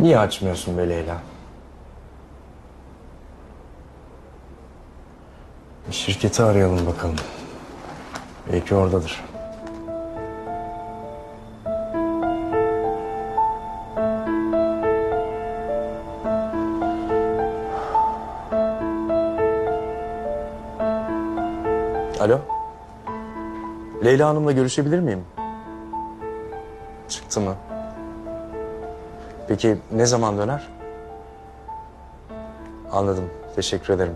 Niye açmıyorsun be Leyla? Şirketi arayalım bakalım. Belki oradadır. Alo. Leyla Hanım'la görüşebilir miyim? Çıktı mı? Peki ne zaman döner? Anladım. Teşekkür ederim.